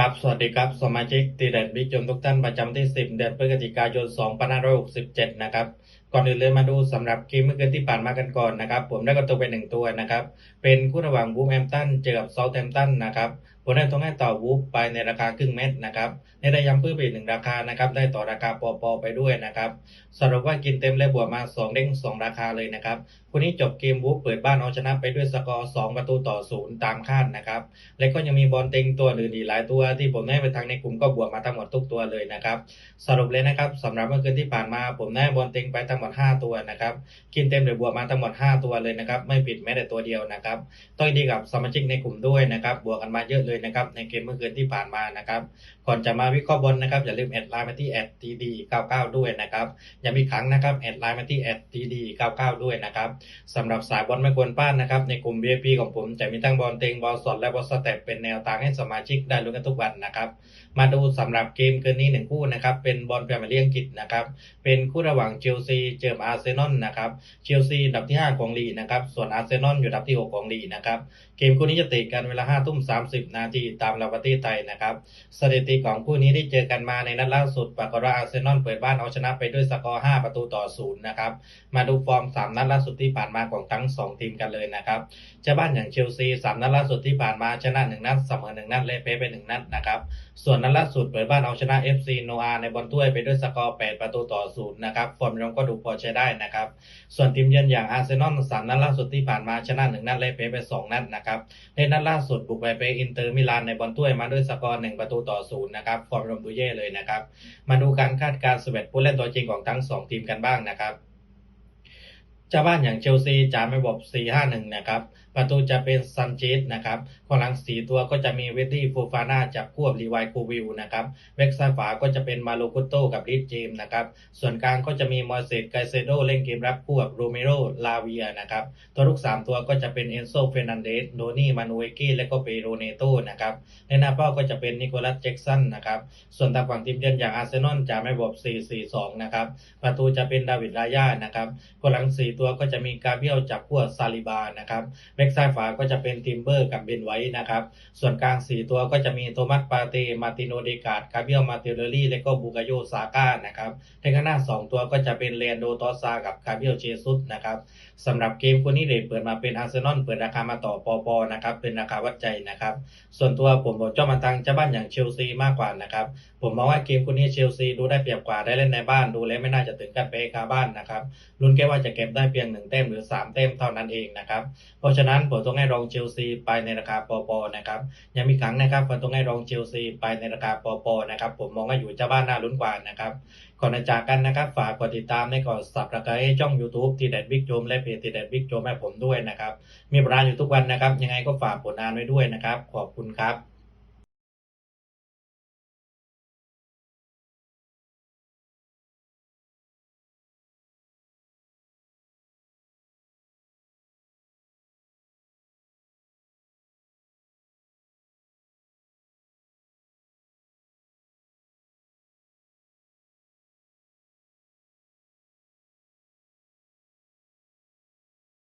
ครับ สวัสดีครับ สมาชิกตีเด็ดบิ๊กจมทุกท่านประจำที่ 10 เดือนพฤศจิกายน 2567 นะครับก่อนอื่นเลยมาดูสำหรับเกมเมื่อคืนที่ผ่านมากันก่อนนะครับ ผมได้กระตัวเป็นหนึ่งตัวนะครับ เป็นคู่ระหว่างวูฟแฮมตันเจอกับเซาท์แฮมตันนะครับผมได้ต้องให้ต่อวูฟไปในราคาครึ่งเม็ดนะครับในได้ย้ำเพิ่มไปอีกหนึ่งราคานะครับ ได้ต่อราคาปอปอไปด้วยนะครับสรุปว่ากินเต็มเลยบวกมา 2 เด้ง 2 ราคาเลยนะครับคู่นี้จบเกมวูฟเปิดบ้านเอาชนะไปด้วยสกอร์ 2 ประตูต่อศูนย์ตามคาดนะครับ และก็ยังมีบอลเต็งตัวอื่นอีกหลายตัว ที่ผมได้ไปทางในกลุ่มก็บวกมาทั้งหมดทุกตัวเลยนะครับ สรุปเลยนะครับสำหรับเมื่อคืนที่ผ่านมาผมได้บอลเต็งไปทั้งหมด 5 ตัวนะครับกินเต็มหรือบวกมาทั้งหมด 5 ตัวเลยนะครับไม่ผิดแม้แต่ตัวเดียวนะครับต้องดีกับสมาชิกในกลุ่มด้วยนะครับบวกกันมาเยอะเลยนะครับในเกมเมื่อคืนที่ผ่านมานะครับก่อนจะมาวิเคราะห์บอลนะครับอย่าลืมแอดไลน์มาที่แอดทีดี99ด้วยนะครับอย้ำอีกครั้งนะครับแอดไลน์มาที่แอดทีดี99ด้วยนะครับสำหรับสายบอลไม่ควรพลาดนะครับในกลุ่ม VIP ของผมจะมีทั้งบอลเต็งบอลสดและบอลสเต็ปเป็นแนวทางให้สมาชิกได้ลุ้นกันทุกวันนะครับมาดูสำหรับเกมคืนนี้หนึ่งคู่นะครับเป็นบอลพรเมียร์ลีกอังกฤษนะครับเป็นคู่ระหว่างเชลซีเจออาร์เซนอลนะครับเชลซีอันดับที่ 5 ของลีกนะครับส่วนอาร์เซนอลอยู่อันดับที่ 6 ของลีกนะครับเกมคู่นี้จะเตะกันเวลา5ทุ่ม30 นาทีตามเวลาประเทศไทยนะครับสถิติของคู่นี้ที่เจอกันมาในนัดล่าสุดปรากฏว่าอาร์เซนอลเปิดบ้านเอาชนะไปด้วยสกอร์ 5 ประตูต่อศูนย์นะครับมาดูฟอร์ม 3 นัดล่าสุดที่ผ่านมาของทั้ง 2 ทีมกันเลยนะครับเจ้าบ้านอย่างเชลซี3นัดล่าสุดที่ผ่านมาชนะ 1 นัดเสมอ 1 นัดและแพ้ไป 1 นัดนะครับส่วนนัดล่าสุดเปิดบ้านเอาชนะ FC โนอาในบอลถ้วยไปด้วยสกอร์ 8 ประตูต่อศูนย์นะครับฟอร์มยงก็ดูพอใช้ได้นะครับ ส่วนทีมเยือนอย่างอาร์เซนอลสามนัดล่าสุดที่ผ่านมาชนะหนึ่งนัดและแพ้ไปสองนัดนะครับในนัดล่าสุดบุกไปไปอินเตอร์มิลานในบอลถ้วยมาด้วยสกอร์หนึ่งประตูต่อศูนย์นะครับฟอร์มรมดูเย่เลยนะครับ มาดูการคาดการณ์สเวตผู้เล่นตัวจริงของทั้งสองทีมกันบ้างนะครับ เจ้าบ้านอย่างเชลซีจะไม่บอก4-5-1 นะครับ ประตูจะเป็นซันเจสนะครับของหลังสีตัวก็จะมีเวดดี้โฟฟาน่าจับควบรีไวโควิลนะครับเว็กซ้ายขวาก็จะเป็นมาโลกุโตกับลิสเจมนะครับ ส่วนกลางก็จะมีมอร์เซตไกเซโดเล่นเกมรับคู่กับโรเมโรลาเวียนะครับ ตัวลูก 3 ตัวก็จะเป็นเอนโซเฟรนันเดสโดนี่มานูเอกี้และก็เปโรเนโตนะครับ ในหน้าเป้าก็จะเป็นนิโคลัสแจ็กสันนะครับ ส่วนทางฝั่งทีมเยือนอย่างอาร์เซนอลจะไม่บอก4-4-2 นะครับ ประตูจะเป็นดาวิดรายานะครับคนหลัง4ตัวก็จะมีกาเบียลจับคู่กับซาลิบานะครับแบ็กซ้ายขวาก็จะเป็นทิมเบอร์กับเบนไว้นะครับ ส่วนกลาง 4 ตัวก็จะมีโทมัสปาเต มาติโนเดกาดกาเบียลมาเตเลรี่ และก็บูกาโยซาก้านะครับในข้างหน้า 2 ตัวก็จะเป็นเรนโดตอซากับกาเบียลเจซุสนะครับสำหรับเกมคู่นี้เดทเปิดมาเป็นอาร์เซนอลเปิดราคามาต่อปอปอนะครับเป็นราคาวัดใจนะครับ ส่วนตัวผมบอกเจ้ามาตังเจ้าบ้านอย่างเชลซีมากกว่านะครับผมมองว่าเกมคู่นี้เชลซีดูได้เปรียบกว่าได้เล่นในบ้านดูแล้วไม่น่าจะถึงกันไปคาบ้านนะครับลุ้นแค่ว่าจะเก็บได้เพียง1แต้มหรือ3แต้มเท่านั้นเองนะครับ เพราะฉะนั้นผมต้องให้รองเชลซีไปในราคาปอปอนะครับยังมีครั้งนะครับผมต้องให้รองเชลซีไปในราคาปอปอนะครับ ผมมองว่าอยู่เจ้าบ้านน่าลุ้นกว่านะครับก่อนจะจากกันนะครับ ฝากกดติดตามในก่อนสับตะไคร้ช่อง YouTube ทีเด็ดบิ๊กโจมและเพจทีเด็ดบิ๊กโจมให้ผมด้วยนะครับ มีบระานอยู่ทุกวันนะครับ ยังไงก็ฝากผลงานไว้ด้วยนะครับ ขอบคุณครับ